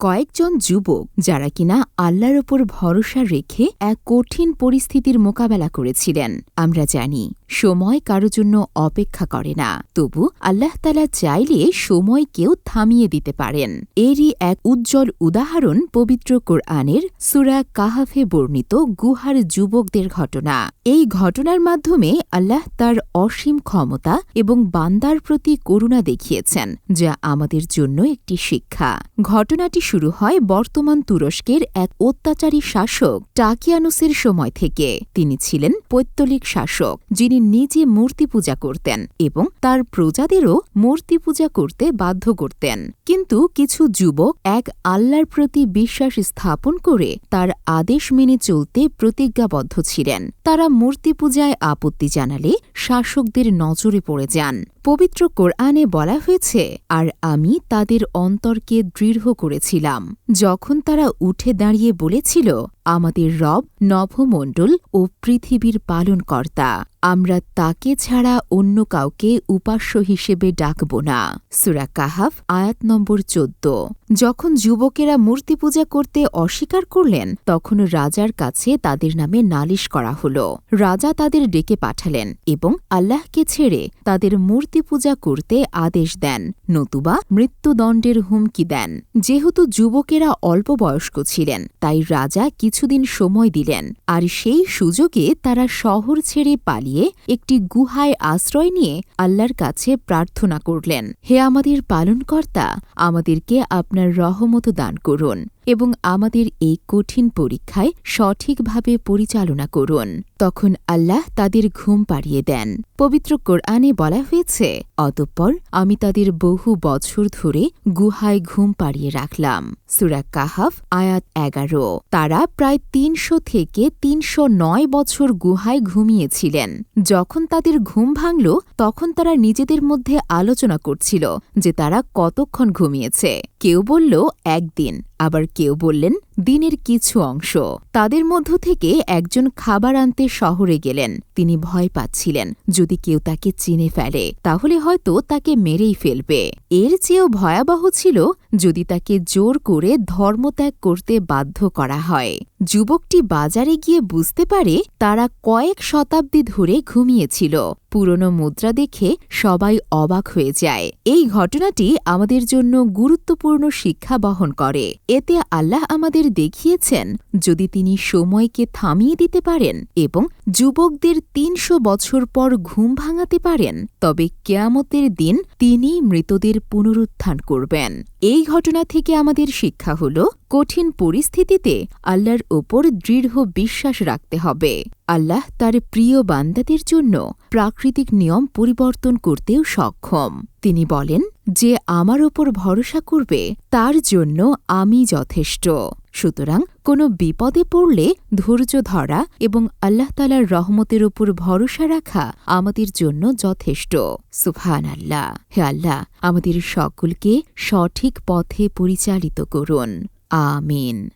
কয়েকজন যুবক যারা কিনা আল্লাহর ওপর ভরসা রেখে এক কঠিন পরিস্থিতির মোকাবেলা করেছিলেন। আমরা জানি, সময় কারও জন্য অপেক্ষা করে না। তবু আল্লাহ তালা চাইলে সময়কেও থামিয়ে দিতে পারেন। এরই এক উজ্জ্বল উদাহরণ পবিত্র কোরআনের সুরা কাহাফে বর্ণিত গুহার যুবকদের ঘটনা। এই ঘটনার মাধ্যমে আল্লাহ তার অসীম ক্ষমতা এবং বান্দার প্রতি করুণা দেখিয়েছেন, যা আমাদের জন্য একটি শিক্ষা। ঘটনাটি শুরু হয় বর্তমান তুরস্কের এক অত্যাচারী শাসক টাকিয়ানুসের সময় থেকে। তিনি ছিলেন পৈত্তলিক শাসক, যিনি নিজে মূর্তি পূজা করতেন এবং তার প্রজাদেরও মূর্তি পূজা করতে বাধ্য করতেন। কিন্তু কিছু যুবক এক আল্লাহর প্রতি বিশ্বাস স্থাপন করে তার আদেশ মেনে চলতে প্রতিজ্ঞাবদ্ধ ছিলেন। তারা মূর্তি পূজায় আপত্তি জানালে শাসকদের নজরে পড়ে যান। পবিত্র কোরআনে বলা হয়েছে, আর আমি তাদের অন্তরকে দৃঢ় করেছিলাম যখন তারা উঠে দাঁড়িয়ে বলেছিল আমাদের রব নভমণ্ডল ও পৃথিবীর পালনকর্তা। আমরা তাকে ছাড়া অন্য কাউকে উপাস্য হিসেবে ডাকব না। সুরা কাহাফ, আয়াত নম্বর চোদ্দ। যখন যুবকেরা মূর্তি পূজা করতে অস্বীকার করলেন, তখন রাজার কাছে তাদের নামে নালিশ করা হল। রাজা তাদের ডেকে পাঠালেন এবং আল্লাহকে ছেড়ে তাদের মূর্তি পূজা করতে আদেশ দেন, নতুবা মৃত্যুদণ্ডের হুমকি দেন। যেহেতু যুবকেরা অল্প বয়স্ক ছিলেন, তাই রাজা কিছুদিন সময় দিলেন, আর সেই সুযোগে তারা শহর ছেড়ে পালিয়ে একটি গুহায় আশ্রয় নিয়ে আল্লাহর কাছে প্রার্থনা করলেন। হে আমাদের পালনকর্তা, আমাদেরকে আপনার রহমত দান করুন। এবং আমাদের এই কঠিন পরীক্ষায় সঠিকভাবে পরিচালনা করুন। তখন আল্লাহ তাদের ঘুম পাড়িয়ে দেন। পবিত্র কোরআনে বলা হয়েছে, অতঃপর আমি তাদের বহু বছর ধরে গুহায় ঘুম পাড়িয়ে রাখলাম। সুরা কাহাফ, আয়াত এগারো। তারা প্রায় তিনশো থেকে তিনশো নয় বছর গুহায় ঘুমিয়েছিলেন। যখন তাদের ঘুম ভাঙল, তখন তারা নিজেদের মধ্যে আলোচনা করছিল যে তারা কতক্ষণ ঘুমিয়েছে। কেউ বলল, একদিন। আবার কেউ বললেন দিনের কিছু অংশ। তাদের মধ্য থেকে একজন খাবার আনতে শহরে গেলেন। তিনি ভয় পাচ্ছিলেন। যদি কেউ তাকে চিনে ফেলে, তাহলে হয়তো তাকে মেরেই ফেলবে। এর চেয়েও ভয়াবহ ছিল যদি তাকে জোর করে ধর্মত্যাগ করতে বাধ্য করা হয়। যুবকটি বাজারে গিয়ে বুঝতে পারে তারা কয়েক শতাব্দী ধরে ঘুমিয়েছিল। পুরনো মুদ্রা দেখে সবাই অবাক হয়ে যায়। এই ঘটনাটি আমাদের জন্য গুরুত্বপূর্ণ শিক্ষা বহন করে। এতে আল্লাহ আমাদের দেখিয়েছেন, যদি তিনি সময়কে থামিয়ে দিতে পারেন এবং যুবকদের তিনশো বছর পর ঘুম ভাঙাতে পারেন, তবে কেয়ামতের দিন তিনি মৃতদের পুনরুত্থান করবেন। এই ঘটনা থেকে আমাদের শিক্ষা হল কঠিন পরিস্থিতিতে আল্লাহর ওপর দৃঢ় বিশ্বাস রাখতে হবে। আল্লাহ তার প্রিয় বান্দাদের জন্য প্রাকৃতিক নিয়ম পরিবর্তন করতেও সক্ষম। তিনি বলেন, যে আমার ওপর ভরসা করবে, তার জন্য আমি যথেষ্ট। সুতরাং কোনো বিপদে পড়লে ধৈর্য ধরা এবং আল্লাহ তালার রহমতের ওপর ভরসা রাখা আমাদের জন্য যথেষ্ট। সুফান আল্লাহ হে আল্লাহ, আমাদের সকলকে সঠিক পথে পরিচালিত করুন। Amen.